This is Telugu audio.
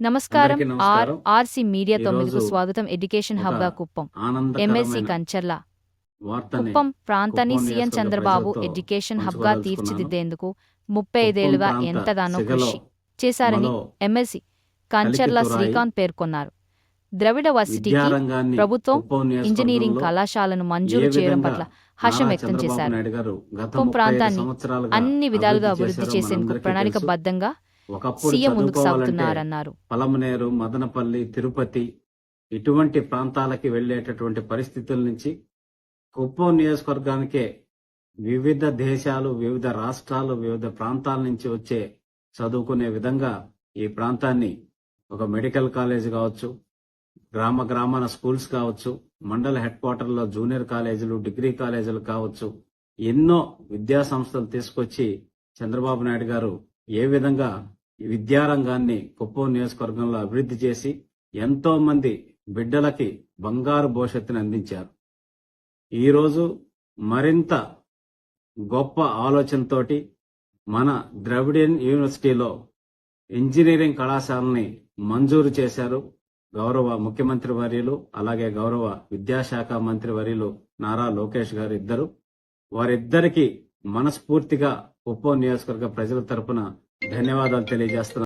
నమస్కారం ఆర్. ఆర్సి మీడియా తొమ్మిదికు స్వాగతం ఎడ్యుకేషన్ హబ్గా కుప్పం. ఎమ్మెల్సీ ఆనందకరమైన కంచర్ల. కుప్పం ప్రాంతాన్ని సీఎం చంద్రబాబు ఎడ్యుకేషన్ హబ్గా. తీర్చిదిద్దేందుకు ముప్పై ఐదేళ్ళుగా ఎంతగానో కృషి చేశారని ఎమ్మెల్సీ కంచర్ల శ్రీకాంత్ పేర్కొన్నారు. ద్రవిడ వర్సిటీకి ప్రభుత్వం ఇంజనీరింగ్ కళాశాలను మంజూరు చేయడం పట్ల హర్షం వ్యక్తం చేశారు. కుప్పం 35 ప్రాంతాన్ని అన్ని విధాలుగా అభివృద్ధి చేసేందుకు ప్రణాళికబద్ధంగా సీఎం ముందుకు చదువుకోవాలంటే సాగుతున్నారన్నారు. పలమనేరు మదనపల్లి తిరుపతి ఇటువంటి ప్రాంతాలకి వెళ్ళేటటువంటి పరిస్థితుల నుంచి కుప్పం నియోజకవర్గానికే వివిధ దేశాలు వివిధ రాష్ట్రాలు వివిధ ప్రాంతాల నుంచి వచ్చే చదువుకునే విధంగా ఈ ప్రాంతాన్ని ఒక మెడికల్ కాలేజ్ కావచ్చు గ్రామ గ్రామాన స్కూల్స్ కావచ్చు మండల హెడ్ క్వార్టర్లో జూనియర్ కాలేజీలు డిగ్రీ కాలేజీలు కావచ్చు ఎన్నో విద్యా సంస్థలు తీసుకొచ్చి చంద్రబాబు నాయుడు గారు ఏ విధంగా విద్యారంగాన్ని కుప్పం నియోజకవర్గంలో అభివృద్ధి చేసి ఎంతో మంది బిడ్డలకి బంగారు భవిష్యత్తుని అందించారు. ఈరోజు మరింత గొప్ప ఆలోచనతోటి మన ద్రవిడియన్ యూనివర్సిటీలో ఇంజనీరింగ్ కళాశాలని మంజూరు చేశారు. గౌరవ ముఖ్యమంత్రి వర్యులు అలాగే గౌరవ విద్యాశాఖ మంత్రి వర్యులు నారా లోకేష్ గారు ఇద్దరు. వారిద్దరికీ మనస్ఫూర్తిగా ఉప్పో నియోజకవర్గ ప్రజల తరపున ధన్యవాదాలు తెలియజేస్తున్నాను.